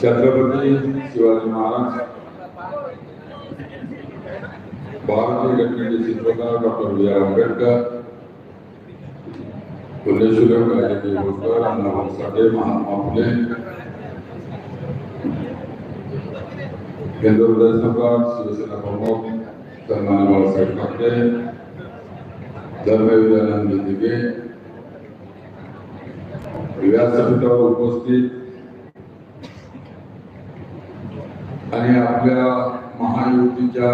छत्रपति शिवाजी महाराज, भारतीय घटने के चित्रकार डॉक्टर बी आर अंबेडकर कुलेश्वर गायत्री महात्मा फुले केंद्र प्रदेश सरकार, शिवसेना प्रमुख सन्मान साहेब ठाकरे धर्मवीरानंद दिघे व्यासपीठावर उपस्थित आणि आपल्या महायुतीच्या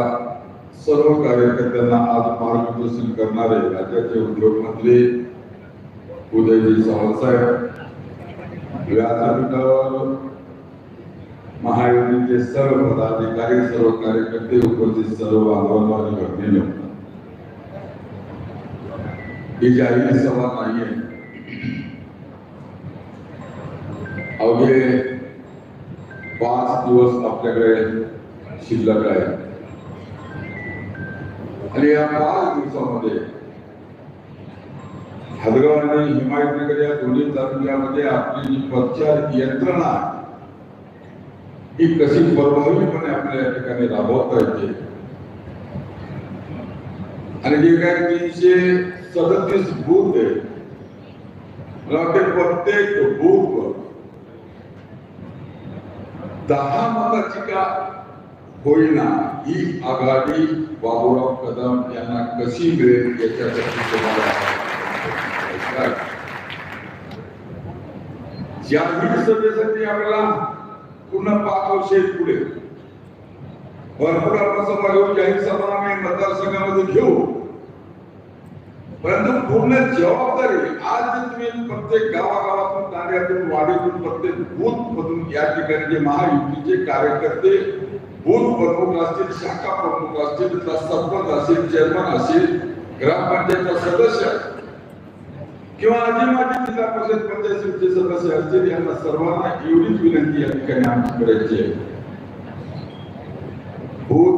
सर्व कार्यकर्त्यांना आज मार्गदर्शन करणारे राज्याचे उद्योगमंत्री उदयजी सावंतसाहेब व्यासपीठावर महायुतीचे सर्व पदाधिकारी सर्व कार्यकर्ते उपस्थित सर्व बांधवांनो आणि ही जाहीर सभा नाहीये अवघे पाच दिवस आपल्याकडे शिल्लक आहे आणि या पाच दिवसामध्ये हदगाव आणि हिमायतनगर या दोन्ही तालुक्यामध्ये आपली जी प्रचार यंत्रणा ही कशी प्रभावीपणे आपल्या या ठिकाणी राबवता येते आणि जे काय तीनशे सदतीस बूथ आहे मला वाटते प्रत्येक बूथ दहा मताची का होईना ही आघाडी बाबूराव कदम यांना कशी मिळेल याच्यासाठी तुम्हाला जाहीर सभेसाठी आपल्याला पूर्ण पाच वर्ष पुढे भरपूर आपण सभा घेऊ जाहीर सभा आम्ही मतदारसंघामध्ये घेऊ. परंतु पूर्ण जबाबदारी आज जे तुम्ही प्रत्येक गावागावातून तांड्यातून वाडीतून प्रत्येक बूथ मधून या ठिकाणी जे महायुतीचे कार्यकर्ते बूथ प्रमुख असतील शाखा प्रमुख असतील सरपंच असेल चेअरमन असेल ग्रामपंचायतचा सदस्य किंवा आजी माजी जिल्हा परिषद पंचायत समितीचे सदस्य असतील यांना सर्वांना एवढीच विनंती या ठिकाणी आमची करायची आहे.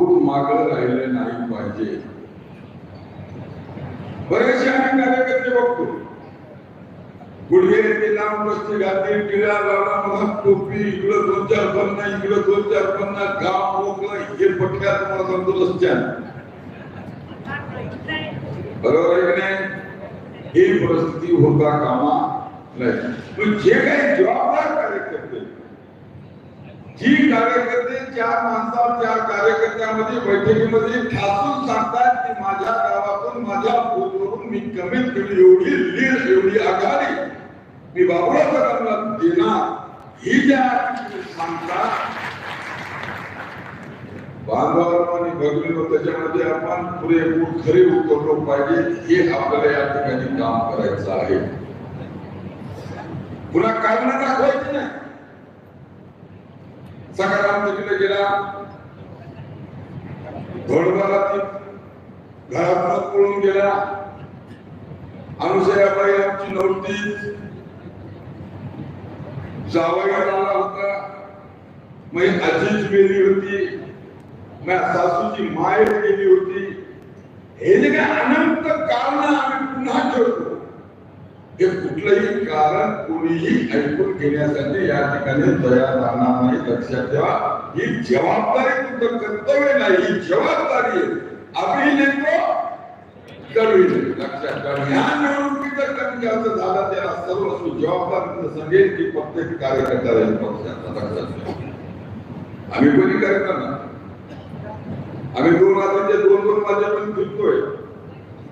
बूथ मागं राहिले नाही पाहिजे. बरेचसे आम्ही कार्यकर्ते बघतो. गुडघे ते लांब बसते घातली टिळा लावला मला टोपी इकडं दोन चार पन्ना इकडं दोन चार पन्ना गाव मोकळं हे पटक्या तुम्हाला सांगतो रस्त्यात. बरोबर आहे की नाही? ही परिस्थिती होता कामा नाही जे काही जबाबदार जी कार्यकर्ते चार माणसा चार कार्यकर्त्यामध्ये बैठकीमध्ये ठासून सांगतात की माझ्या गावातून माझ्या बूथवरून मी कमीत कमी एवढी लीड एवढी आघाडी मी बाबुराव देणार. ही ज्या सांगतात बांधवांनी आणि भगिनींनो त्याच्यामध्ये आपण पुरेपूर खरे उतरलो पाहिजे हे आपल्याला या ठिकाणी काम करायचं आहे. पुन्हा कारण दाखवायची नाही. सकाराम तिकडे गेला. धोडबाला घरातून पळून गेला. अनुसयाबाई आमची नव्हती जावया आला होता. मग आजीच गेली होती. मग सासूची माय गेली होती. हे जे काय अनंत कारण आम्ही पुन्हा ठेवतो. हे कुठलंही कारण कोणीही ऐकून घेण्यासाठी या ठिकाणी तयार राहणार नाही. लक्षात ठेवा ही जबाबदारी तुमचं कर्तव्य नाही ही जबाबदारी आहे. आम्ही नेतो लक्षात ठेवा ह्या निवडणुकीचं कमी जास्त झाला त्याला सर्व जबाबदारी सांगेल की प्रत्येक कार्यकर्ता राहील पक्षाचा लक्षात ठेवा. आम्ही कोणी करता ना आम्ही दोन वाजाचे दोन दोन वाजेपर्यंत फिरतोय.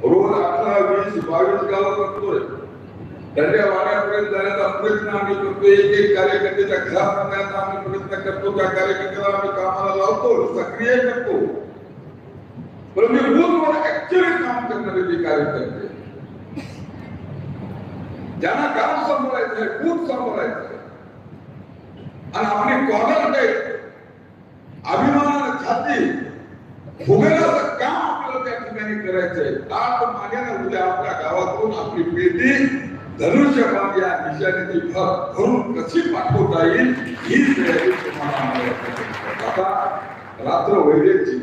रोज अठरा वीस बावीस गाव करतोय त्यांच्या वाड्यापर्यंत जाण्याचा प्रयत्न आम्ही करतो. एक एक कार्यकर्त्याच्या घरात जाण्याचा आम्ही प्रयत्न करतो. त्या कार्यकर्त्याला आम्ही कामाला लावतो सक्रिय करतो. परंतु बूथवर ऍक्च्युअली काम करणारे जे कार्यकर्ते ज्यांना गाव सांभाळायचं आहे बूथ सांभाळायचं आहे. आणि आपली कॉर्नर टाईप अभिमानानं छाती माहिती काम आपल्याला त्या ठिकाणी करायचंय आज मान्यानं उद्या आपल्या गावातून आपली पेटी धनुष्य धनुष्यबाण या निशाण्याची भर भरून कशी पाठवता येईल ही तयारी तुम्हाला आता रात्र वैद्यची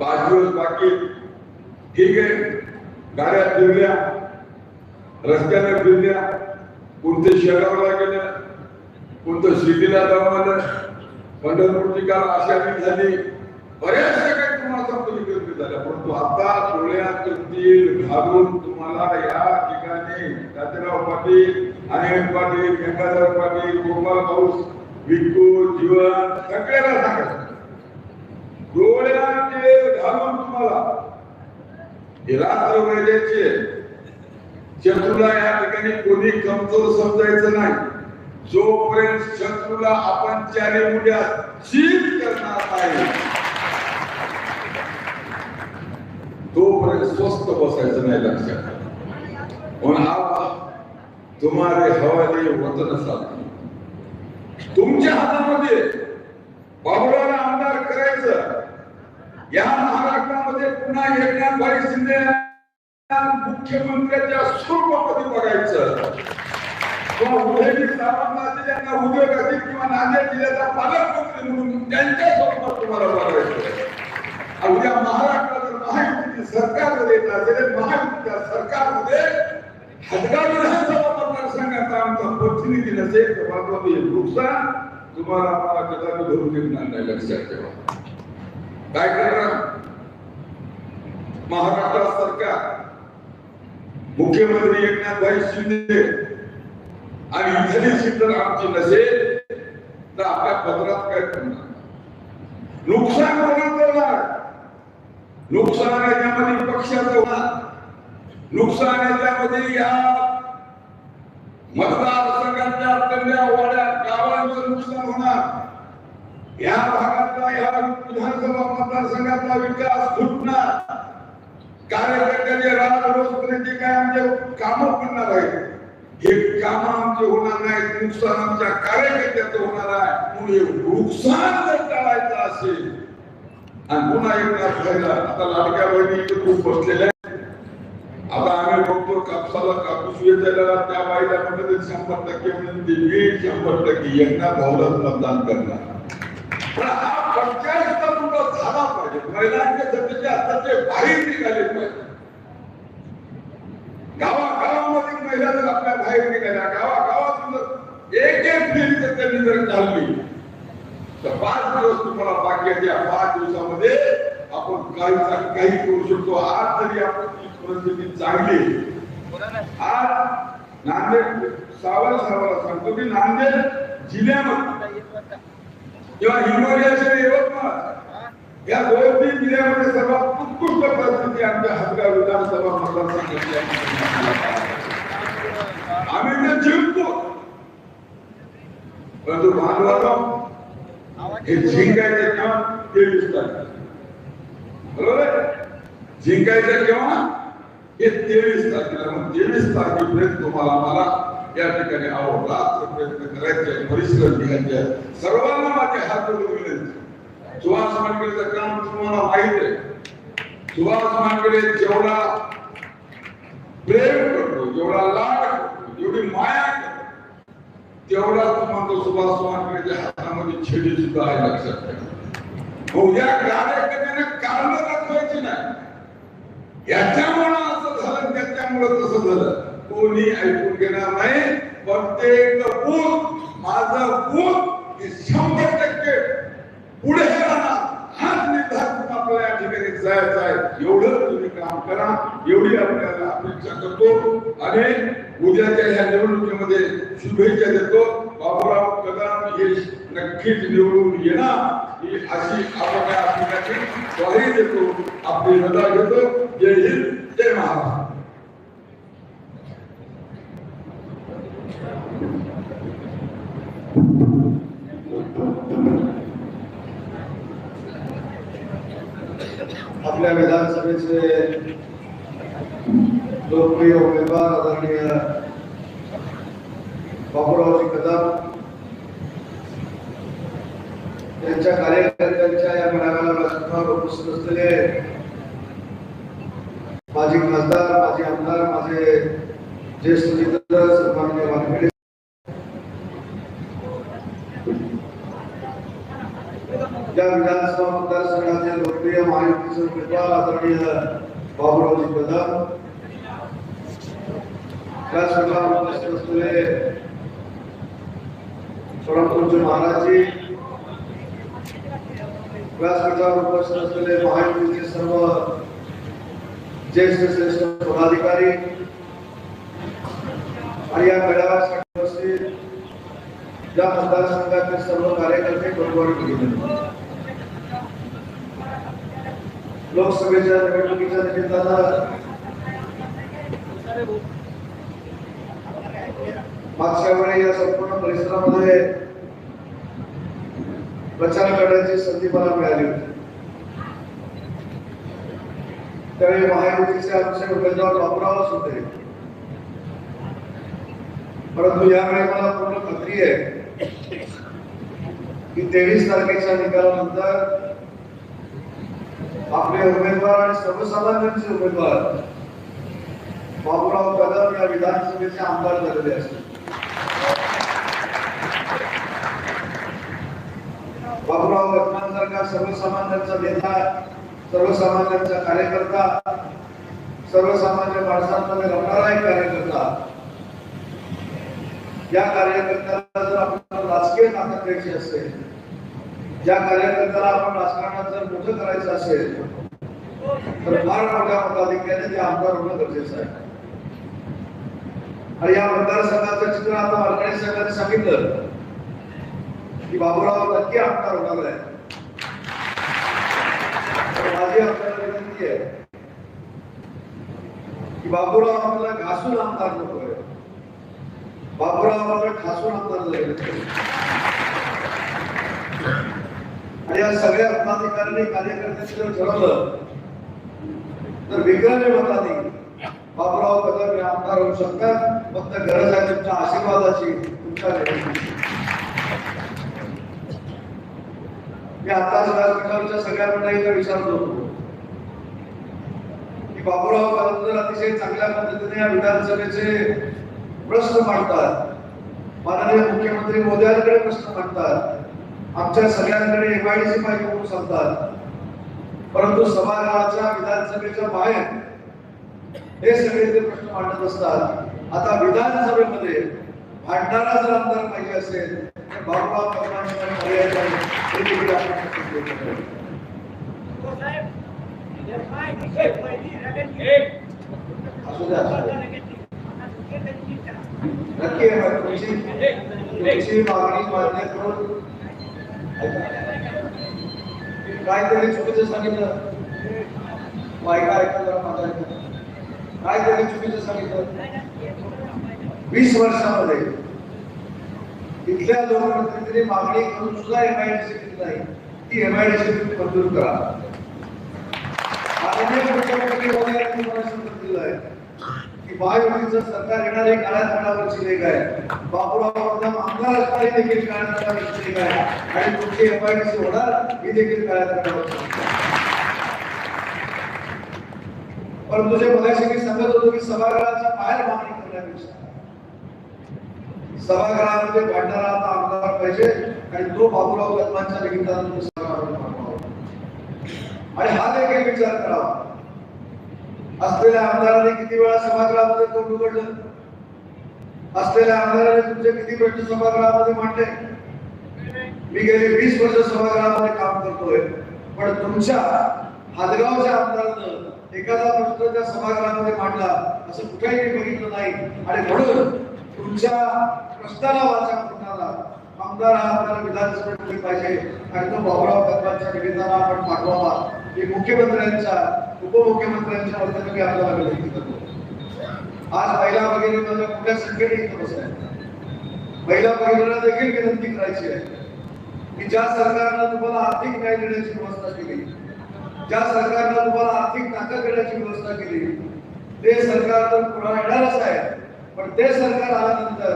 पाच दिवस बाकी ठीक आहे. गाड्या फिरल्या. रस्त्याने फिरल्या. कोणते शहराला गेल्या कोणतं शिर्डीला जाऊन आलं पंढरपूरची काल आषाढी झाली. बऱ्याचशा काही तुम्हाला संपत्ती गर्दी झाल्या परंतु आता डोळ्यात तेल घालून तुम्हाला या ठिकाणी राजाराव पाटील अनिल पाटील गंगाधर पाटील गोपाल पाऊस विकू जीवन सगळ्याला सांगा डोळ्यात तेल घालून तुम्हाला. हे रात्र वेळेचे शत्रूला या ठिकाणी कोणी कमजोर समजायचं नाही. जोपर्यंत शत्रूला आपण चारी मुड्या चीत करणार नाही तोपर्यंत स्वस्त बसायचं नाही लक्षात. म्हणून तुम्हारे हवाले वतन साथ तुमच्या हातामध्ये बाबुराला आमदार करायचं. या महाराष्ट्रामध्ये पुन्हा एकनाथ भाई शिंदे यांना मुख्यमंत्र्याच्या स्वरूपामध्ये बघायचं. किंवा उदयनिधी सामंत यांना उद्योगातील किंवा नांदेड जिल्ह्याचा पालकमंत्री म्हणून त्यांच्या स्वरूपात तुम्हाला बघायचं. उद्या सरकारमध्ये येत असेल महायुतीच्या सरकारमध्ये हदगाव विधानसभा मतदारसंघाचा आमचा प्रतिनिधी नसेल तर मात्र हे नुकसान. तुम्हाला आम्हाला कदापि धरून देणार नाही लक्षात ठेवा. काय करणार? महाराष्ट्र सरकार मुख्यमंत्री एकनाथभाई शिंदे आणि इथली सीट आमची नसेल तर आपल्या पत्रात काय करणार? नुकसान कोणाचं होणार नुकसान याच्यामध्ये पक्षाचं होणार नुकसान याच्यामध्ये या मतदारसंघातल्या आपल्या वाड्या गावांचं नुकसान होणार. या भागातला या विधानसभा मतदारसंघातला विकास घुटणार कार्यकर्त्याचे राज रोजपर्यंत काय आमचे काम पडणार आहे हे काम आमचे होणार नाहीत नुकसान आमच्या कार्यकर्त्याचं होणार आहे. म्हणून हे नुकसान जर टाळायचं असेल आणि पुन्हा एकदा खायला आता लाडक्या बहिणी इथे खूप बसलेल्या आता आम्ही बघतो कापसाला कापूस वेचायला त्या बाईला म्हणलं शंभर टक्के म्हणून मी शंभर टक्के एकनाथ भाऊलाच मतदान करणार. पण हा पंचायत मुद्दा झाला पाहिजे. महिलांच्या जमिनीच्या हाताचे बाहेर निघाले पाहिजे. गावागावामध्ये महिला जर आपल्या बाहेर निघाल्या. गावागावात एक एक फेरी जर त्यांनी जर चालली तर पाच दिवस तुम्हाला बाकी आहेत या पाच दिवसामध्ये आपण काहीचा काही करू शकतो. आज जरी आपली परिस्थिती चांगली आज नांदेड सावळ सावळा सांगतो की नांदेड जिल्ह्यामध्ये किंवा हिंगोली यवतमाळ या दोन तीन जिल्ह्यामध्ये सर्वात उत्कृष्ट परिस्थिती आमच्या हदगाव विधानसभा मतदारसंघाची आम्ही ते जिंकतो. परंतु बांधवांनो हे जिंकायचं किंवा ते तारीख बरोबर? जिंकायचं किंवा हे तेवीस तारखेला. मग तेवीस तारखेपर्यंत तुम्हाला मला या ठिकाणी अहोरात्र प्रयत्न करायचे परिश्रम घ्यायचे सर्वांना माझे हात जोडून विनंती. सुहास मानकरेचं काम तुम्हाला माहीत आहे. सुहास मानकरे जेवढा प्रेम करतो जेवढा लाड करतो जेवढी माया करतो तेवढा तुम्हाला सुभाष मानकरेच्या हातामध्ये छेडी सुद्धा आहे लक्षात ठेवा. मग या कार्यकर्त्याने कारण दाखवायची नाही. याच्यामुळं असं झालं त्याच्यामुळं तसं झालं. कोणी ऐकून घेणार नाही प्रत्येक बूथ माझं बूथ हे शंभर टक्के पुढे राहणार. हाच निर्धार ठिकाणी जायचं आहे एवढं तुम्ही काम करा एवढी आपल्याला अपेक्षा करतो. आणि उद्याच्या ह्या निवडणुकीमध्ये शुभेच्छा देतो. बाबूराव कदम हे नक्कीच निवडून येणार. ही अशी आपण या ग्वाही देतो. आपली रजा घेतो. जय हिंद जय महाराष्ट्र. Thank you. विधानसभेचे लोकप्रिय उमेदवार आदरणीय बाबूरावजी कदम त्यांच्या कार्यकर्त्यांच्या या मेळाव्याला व्यासपीठावर उपस्थित असलेले माजी खासदार माजी आमदार माझे ज्येष्ठ मित्र सन्माननीय वानखेडे या विधानसभा मतदारसंघाचे लोकप्रिय महायुतीचे उमेदवार आदरणीय बाबुरावजी कदम व्यासपीठावर असलेले परमपूज्य महाराजजी व्यासपीठावर उपस्थित असलेले महायुतीचे सर्व ज्येष्ठ श्रेष्ठ पदाधिकारी आणि या मेळाव्यासाठी उपस्थित या मतदारसंघातील सर्व कार्यकर्ते बरोबर लोकसभेच्या निवडणुकीच्या निमित्तानं मागच्या वेळी या संपूर्ण परिसरामध्ये प्रचार करण्याची संधी मला मिळाली होती. त्यावेळी महायुतीचे आमचे उमेदवार बाबुरावच होते. परंतु यावेळी मला पूर्ण खात्री आहे की तेवीस तारखेच्या निकालानंतर आपले उमेदवार आणि सर्वसामान्यांचे उमेदवार बाबूराव कदम या विधानसभेचे आमदार झालेले असतील. बाबूराव कदमांसारखा सर्वसामान्यांचा नेता सर्वसामान्यांचा कार्यकर्ता सर्वसामान्य माणसांमध्ये रमणारा एक कार्यकर्ता. या कार्यकर्त्याला जर आपण राजकीय ताकद द्यायची असेल ज्या कार्यकर्त्याला आपण राजकारणात जर मोठं करायचं असेल तर फार मोठ्या मताधिक्याने ते आमदार होणं गरजेचं आहे. आणि या मतदारसंघाचं चित्र आता वारकरी साहेबांनी सांगितलं. की बाबूराव नक्की आमदार होणार आहे माझी आपल्याला विनंती आहे की बाबूराव आपल्याला घासून आमदार नकोय. बाबूराव आपल्याला ठासून आमदार आणि या सगळ्या पदाधिकाऱ्यांनी कार्यकर्त्यांनी जर ठरवलं तर विक्रमी मताने बाबूराव कदम हे आमदार होऊ शकतात. फक्त गरज आहे तुमच्या आशीर्वादाची तुमच्या मी आताच व्यासपीठावरच्या सगळ्या मंडळींना विचारत. होतो की बाबूराव कदम अतिशय चांगल्या पद्धतीने या विधानसभेचे प्रश्न मांडतात. माननीय मुख्यमंत्री मोदयांकडे प्रश्न मांडतात. आमच्या सगळ्यांकडे एमआयडीसी पाहिजे म्हणून सांगतात. परंतु सभागृहाच्या विधानसभेच्या बाहेर हे सगळे ते प्रश्न मांडत असतात. आता विधानसभेमध्ये भांडारा जर आमदार पाहिजे असेल तर बाबूराव कदमांशिवाय पर्याय नाही. हे देखील आपण लक्षात घेतलं पाहिजे. असू द्या, असू द्या. नक्की आहे मॅडम. तुमची तुमची मागणी मान्य करून काहीतरी चुकीचं सांगितलं बायका ऐकलं जरा माझं ऐकलं. काहीतरी चुकीचं सांगितलं वीस वर्षामध्ये इथल्या लोकप्रतिनिधींनी मागणी करून सुद्धा एमआयडीसी केली नाही. ती एम आय करा सी मंजूर करा. दिलं आहे की महायुतीचं सरकार येणार एक काळ्या तोंडावरची लेख आहे. आमदार असणारी देखील काळ्या तोंडावरची लेख आहे. आणि तुमची सी होणार ही देखील काळ्या तोंडावरची परंतु जे मगाशी मी सांगत होतो की सभागृहाच्या बाहेर मागणी करण्यापेक्षा सभागृहामध्ये भांडारा आता आमदार पाहिजे आणि तो बाबूराव कदमांच्या निमित्तानं आणि हा देखील विचार करावा असलेल्या आमदारांनी किती वेळा सभागृहामध्ये तोंड उघडलं? असलेल्या आमदाराने तुमचे किती प्रश्न सभागृहामध्ये मांडले? मी गेले वीस वर्ष सभागृहामध्ये काम करतोय पण तुमच्या हादगावच्या आमदारानं एखादा प्रश्न त्या सभागृहामध्ये मांडला असं कुठेही मी बघितलं नाही. आणि म्हणून तुमच्या प्रश्नाला वाचा करणारा आमदार हा आपल्याला विधानसभेमध्ये पाहिजे. आणि तो बाबुराव कदमांच्या निवेदनाला आपण पाठवावा हे मुख्यमंत्र्यांच्या उपमुख्यमंत्र्यांच्या वतीने मी आपल्याला विनंती करतो. आज महिला भगिनींना मोठ्या संख्येने इथं बसल्या महिला वगैरेला देखील विनंती करायची आहे. की ज्या सरकारनं तुम्हाला आर्थिक न्याय देण्याची व्यवस्था केली ज्या सरकारनं तुम्हाला आर्थिक ताकद देण्याची व्यवस्था केली ते सरकार तर पुन्हा येणारच आहे. पण ते सरकार आल्यानंतर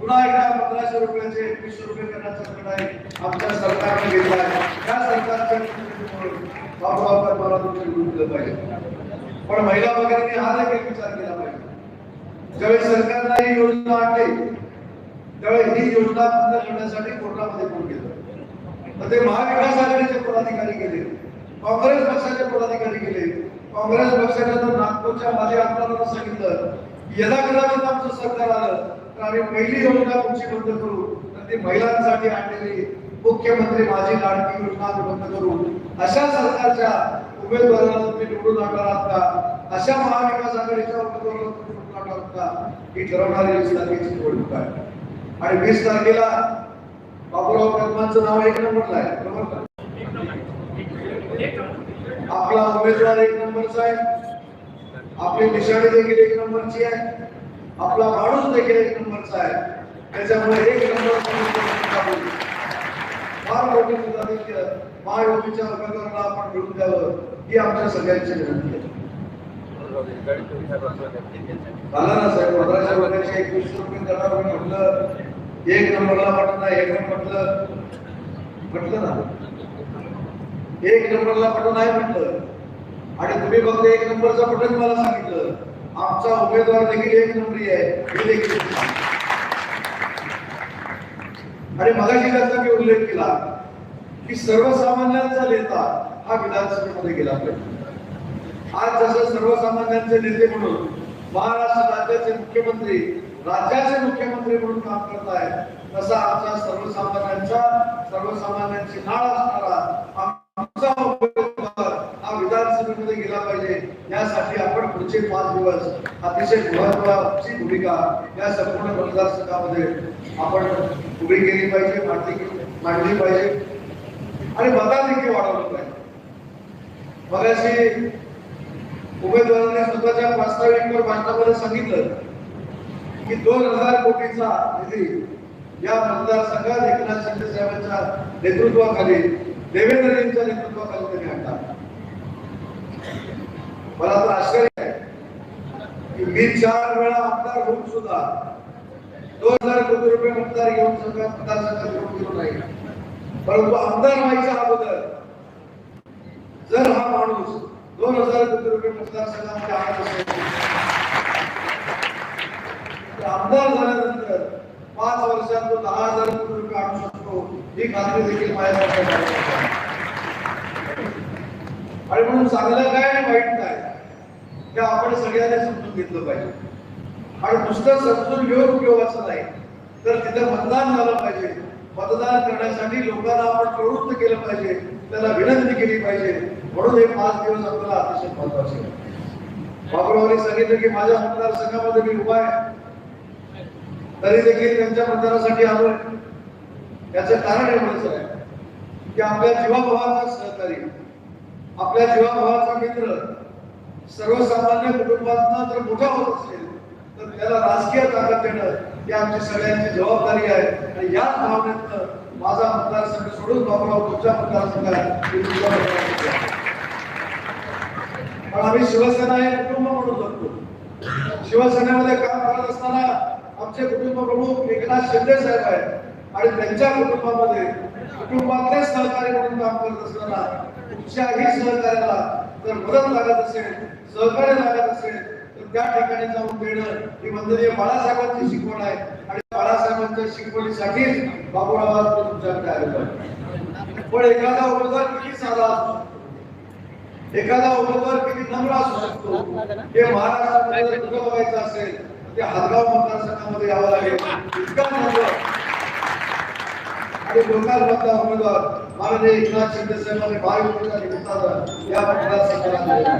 पुन्हा एकदा पंधराशे रुपयाचे एकवीसशे रुपये करण्याचा निर्णय आमच्या सरकारने घेतला आहे. त्या सरकारच्या निर्णयामुळे बाबूराव कर्माला तुम्ही दिलं पाहिजे. पण महिला वगैरे हा देखील विचार केला पाहिजे. ज्यावेळी सरकारने ही योजना आणली त्यावेळी ही योजना बंद करण्यासाठी कोर्टामध्ये कोण गेलं तर ते महाविकास आघाडीचे पदाधिकारी गेले काँग्रेस पक्षाचे पदाधिकारी गेले. काँग्रेस पक्षाने तर नागपूरच्या माझ्या आमदारांना सांगितलं यदा कदाचित आमचं सरकार आलं तर आम्ही पहिली योजना तुमची बंद करू तर ती महिलांसाठी आणलेली मुख्यमंत्री माझी लाडकी योजना बंद करू. अशा सरकारच्या उमेदवाराला तुम्ही निवडून आणणार आहात का अशा महाविकास आघाडीच्या उमेदवाराला तुम्ही निवडून आणणार आहात का ही ठरवणारी वीस तारखेची निवडणूक आहे. आणि वीस तारखेला बाबूराव कदमांचं नाव एक नंबरला आहे. बरोबर आपला उमेदवार एक नंबरचा आहे. आपली निशाणी देखील एक नंबरची आहे. आपला माणूस देखील एक नंबरचा आहे. त्याच्यामुळे एक नंबर फार मोठी मुलाधिक्य महायोगीच्या उमेदवाराला आपण मिळून द्यावं ही आमच्या सगळ्यांची विनंती आहे. झालं ना साहेब? पंधराशे रुपयाचे एकवीस रुपये करणार मी म्हटलं एक नंबरला म्हटलं नाही एक म्हटलं म्हटलं ना. एक नंबरला म्हटलं नाही म्हटलं. आणि तुम्ही फक्त एक नंबरचा बटन मला सांगितलं. आमचा उमेदवार देखील एक नंबरी आहे. हे देखील आणि मगाशी त्याचा मी उल्लेख केला की सर्वसामान्यांचा नेता हा विधानसभेमध्ये गेला पाहिजे. आज जसं सर्वसामान्यांचे नेते म्हणून महाराष्ट्र राज्याचे मुख्यमंत्री राज्याचे मुख्यमंत्री म्हणून काम करत आहेत तसा आमच्या सर्वसामान्यांचा सर्वसामान्यांची नाळ असणारा आमचा उमेदवार गेला पाहिजे. यासाठी आपण पुढचे पाच दिवस अतिशय महत्वाची भूमिका या संपूर्ण मतदारसंघामध्ये आपण उभी केली पाहिजे मांडली मांडली पाहिजे. आणि मताधिक्य वाढवलं पाहिजे. मगाशी उमेदवारांनी स्वतःच्या प्रास्ताविकवर भाषणामध्ये सांगितलं की दोन हजार कोटीचा निधी या मतदारसंघात एकनाथ शिंदे साहेबांच्या नेतृत्वाखाली देवेंद्रजींच्या नेतृत्वाखाली त्यांनी मला तर आश्चर्य आहे. की मी चार वेळा आमदार होऊन सुद्धा दोन हजार कोटी रुपये मतदार घेऊन सगळ्या मतदारसंघात घेऊन गेलो नाही. परंतु आमदार व्हायच्या अगोदर जर हा माणूस दोन हजार कोटी रुपये मतदारसंघामध्ये आणत असेल तर आमदार झाल्यानंतर पाच वर्षात तो दहा हजार कोटी रुपये आणू शकतो ही खात्री देखील माझ्यासाठी आणि म्हणून चांगलं काय आणि वाईट काय. हे आपण सगळ्यांनी समजून घेतलं पाहिजे. आणि नुसतं समजून घेऊन उपयोगाचं नाही. तर तिथं मतदान झालं पाहिजे. मतदान करण्यासाठी लोकांना आपण प्रवृत्त केलं पाहिजे. त्याला विनंती केली पाहिजे. म्हणून हे पाच दिवस आपल्याला अतिशय महत्त्वाचे बाबूरावांनी सांगितलं की माझ्या मतदारसंघामध्ये मी उभा आहे. तरी देखील त्यांच्या मतदारासाठी आलोय याचं कारण एवढंच आहे की आपल्या जीवाभावाचा सहकारी आपल्या जीवाभावाचा मित्र सर्वसामान्य कुटुंबात जर मोठा होत असेल तर त्याला राजकीय ताकद देणं ही आमची सगळ्यांची जबाबदारी आहे. आणि याच भावनेतनं माझा मतदारसंघ सोडून बाबूराव तुमच्या मतदारसंघ आहे. पण आम्ही शिवसेना हे कुटुंब म्हणून जगतो. शिवसेनेमध्ये काम करत असताना आमचे कुटुंब प्रमुख एकनाथ शिंदे साहेब आहेत. आणि त्यांच्या कुटुंबामध्ये कुटुंबातल्या सहकारी म्हणून काम करत असताना कुठच्याही सहकार्याला जर मदत लागत असेल सहकार्य लागत असेल तर त्या ठिकाणी जाऊन देणं ही वंदनीय बाळासाहेबांची शिकवण आहे. आणि बाळासाहेबांच्या शिकवणीसाठीच बाबूराव आज तो तुमच्याकडे आलेलो पण एखादा उमेदवार किती साधा असतो? एखादा उमेदवार किती नम्र असू शकतो? हे महाराष्ट्रामध्ये जर बघायचं असेल ते हातगाव मतदारसंघामध्ये यावं लागेल. इतका नम्र. आणि लोकांमधला उमेदवार माननीय एकनाथ शिंदे साहेबांनी महायुतीच्या निमित्तानं या मतदारसंघाला.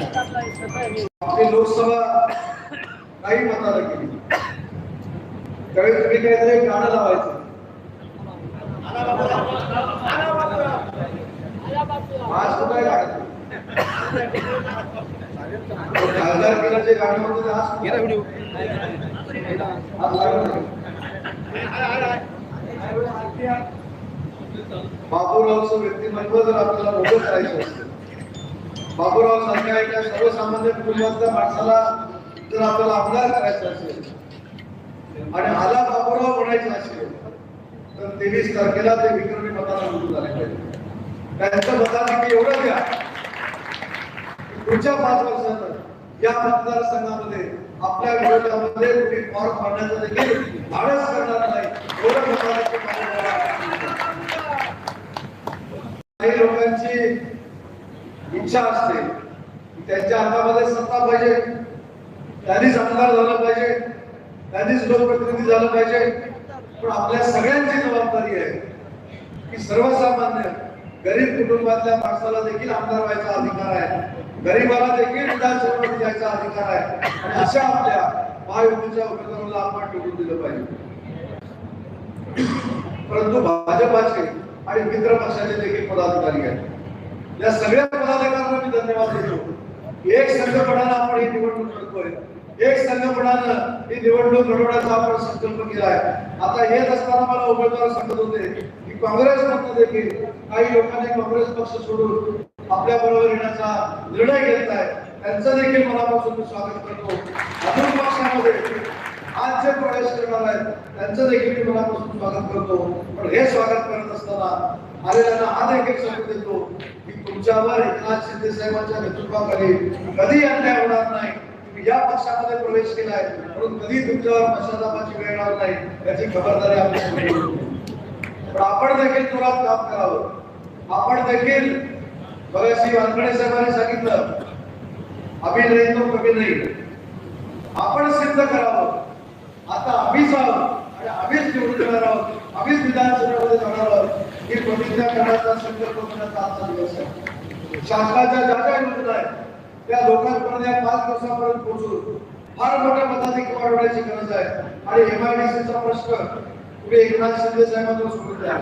आपली लोकसभा काही मताला गेली त्यावेळी तुम्ही काहीतरी गाणं लावायचं आज कुठे गाणं खासदार केल्याचे गाणं होतं ते आज कुठं? आज गाणं नाही. बाबूरावचं व्यक्तिमत्व जर आपल्याला मोठं करायचं असेल बाबूराव सारख्या एका सर्वसामान्य कुटुंबातल्या माणसाला जर आपल्याला आमदार करायचा असेल आणि आला बाबूराव म्हणायचं असेल तर तेवीस तारखेला ते विक्रमी मताला निवडून झाले पाहिजे. त्यांचं मताधिकी एवढं द्या पुढच्या पाच वर्षात या मतदारसंघामध्ये आपल्या विरोधामध्ये कुठे फॉर्म भरण्याचं देखील धाडस करणार नाही एवढं मताधिक्य काही लोकांची इच्छा असते की त्यांच्या हातामध्ये सत्ता पाहिजे त्यांनीच आमदार झालं पाहिजे त्यांनीच लोकप्रतिनिधी झालं पाहिजे. पण आपल्या सगळ्यांची जबाबदारी आहे की सर्वसामान्य गरीब कुटुंबातल्या माणसाला देखील आमदार व्हायचा अधिकार आहे. गरीबाला देखील विधानसभेमध्ये जायचा अधिकार आहे. आणि अशा आपल्या महायुतीच्या उमेदवाराला आपण निवडून दिलं पाहिजे. परंतु भाजपाचे आणि मित्र पक्षाचे देखील पदाधिकारी आहेत. या सगळ्या पदाधिकाऱ्यांना मी धन्यवाद देतो. एक संघपणानं आपण ही निवडणूक लढतोय. एक संघपणानं ही निवडणूक लढवण्याचा आपण संकल्प केला आहे आता येत असताना मला उमेदवार सांगत होते की काँग्रेस मधनं देखील काही लोकांनी काँग्रेस पक्ष सोडून आपल्या बरोबर येण्याचा निर्णय घेतलाय. त्यांचं देखील मनापासून स्वागत करतो. अजून पक्षामध्ये आज जे प्रवेश करणार आहेत त्यांचं देखील मी मनापासून स्वागत करतो. पण हे स्वागत करत असताना आलेल्यांना हा देखील सांगत देतो की तुमच्यावर एकनाथ शिंदे साहेबांच्या नेतृत्वाखाली कधी अन्याय होणार नाही. तुम्ही या पक्षामध्ये प्रवेश केलाय म्हणून कधी तुमच्यावर पश्चातापाची वेळ येणार नाही याची खबरदारी आपण पण आपण देखील जोरात काम करावं. आपण देखील बघा वानखडे साहेबांनी सांगितलं अभि नाही तो कमी नाही. आपण सिद्ध करावं. आता आम्हीच आहोत आणि आम्हीच निवडून येणार आहोत. आम्हीच विधानसभेमध्ये जाणार आहोत. ही प्रतिज्ञा करण्याचा संकल्प करण्याचा आजचा दिवस आहे. शासनाच्या ज्या ज्या योजना आहेत त्या लोकांपर्यंत या पाच दिवसापर्यंत पोहोचून फार मोठ्या मताधिक वाढवण्याची गरज आहे. आणि एमआयडीसीचा प्रश्न तुम्ही एकनाथ शिंदे साहेबांना सोडून द्या.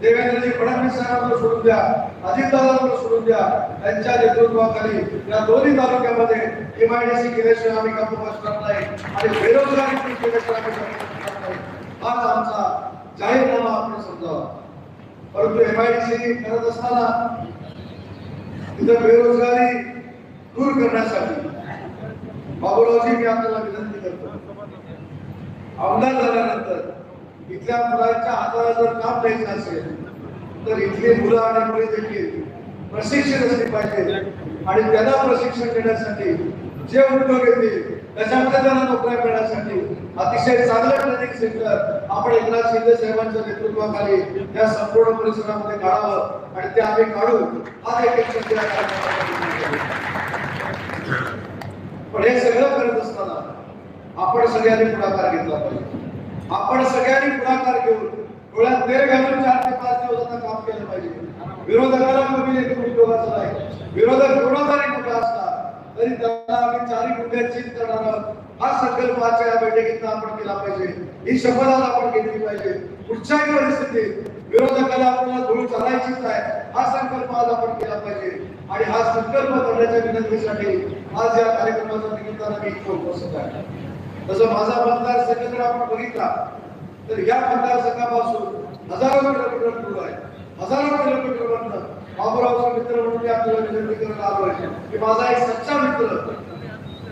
देवेंद्रजी फडणवीस साहेबांना सोडून द्या अजितदादांना सोडून द्या त्यांच्या नेतृत्वाखाली या दोन्ही तालुक्यामध्ये एमआयडीसी केल्याशिवाय आम्ही काम बसणार नाही आणि बेरोजगारी केल्याशिवाय आम्ही काम बसणार नाही. हाच आमचा जाहीरनामा आपण समजावा. परंतु एमआयडीसी करत असताना तिथं बेरोजगारी दूर करण्यासाठी बाबूरावजी मी आपल्याला विनंती करतो. आमदार झाल्यानंतर इथल्या मुलांच्या हाताला जर काम द्यायचं असेल तर इथली मुलं आणि मुले देखील प्रशिक्षित असले पाहिजे आणि त्यांना प्रशिक्षण देण्यासाठी जे उद्योग येतील त्याच्यामध्ये त्यांना नोकऱ्या मिळण्यासाठी अतिशय चांगलं ट्रेनिंग सेंटर आपण एकनाथ शिंदे साहेबांच्या नेतृत्वाखाली या संपूर्ण परिसरामध्ये काढावं आणि ते आम्ही काढू हा देखील पण हे सगळं करत असताना आपण सगळ्यांनी पुढाकार घेतला पाहिजे. आपण सगळ्यांनी पुढाकार घेऊन डोळ्यात तेल घालून चार ते पाच दिवस आता काम केलं पाहिजे. विरोधकाला कमी लेखून उद्योगाचं नाही. विरोधक कोणाचाही कुठला असला तरी त्यांना आम्ही चारही मुद्द्यात चित करणार आहोत. हा संकल्प आजच्या या बैठकीत आपण केला पाहिजे. ही शपथ आज आपण घेतली पाहिजे. कुठच्याही परिस्थितीत विरोधकाला आपल्याला धूळ चालायचीच आहे. हा संकल्प आज आपण केला पाहिजे. आणि हा संकल्प करण्याच्या विनंतीसाठी आज या कार्यक्रमाच्या निमित्तानं मी इथे उपस्थित आहे. तसं माझा मतदारसंघ जर आपण बघितला तर या मतदारसंघापासून हजारो किलोमीटर दूर आहे. हजारो किलोमीटर वरनं बाबूरावचा मित्र म्हणून मी आपल्याला विनंती करत आलो आहे की माझा एक सच्चा मित्र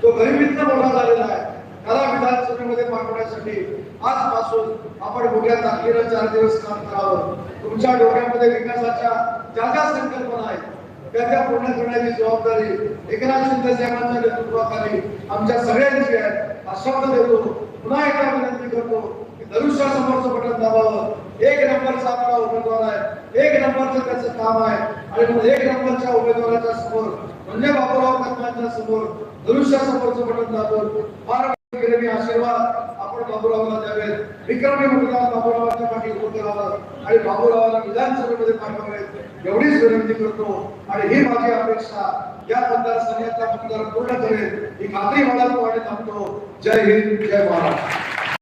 तो गरिबीतनं मोठा झालेला आहे त्याला विधानसभेमध्ये पाठवण्यासाठी आजपासून आपण मोठ्या टाकलेलं चार दिवस काम करावं. तुमच्या डोक्यामध्ये विकासाच्या ज्या ज्या संकल्पना आहेत त्या त्या पूर्ण करण्याची जबाबदारी एकनाथ शिंदे साहेबांच्या नेतृत्वाखाली आमच्या सगळ्यांची आहे. आश्वासन देतो. पुन्हा एकदा विनंती करतो की धनुष्यासमोरचं बटन दाबावं. एक नंबरचा आपला उमेदवार आहे. एक नंबरचं त्याचं काम आहे. आणि म्हणून एक नंबरच्या उमेदवाराच्या समोर म्हणजे बाबूराव कदमांच्या समोर धनुष्यासमोरचं बटन दाबून फार विक्रमी आशीर्वाद आपण बाबूरावला द्यावेत. विक्रमी मतदान बाबूरावांच्या पाठी उभं करावं. आणि बाबूरावाला विधानसभेमध्ये पाठवावेत. एवढीच विनंती करतो. आणि ही माझी अपेक्षा. या मतदारसंघातला मतदार पूर्ण करेल. ही खात्री मला आणि थांबतो. जय हिंद जय महाराष्ट्र.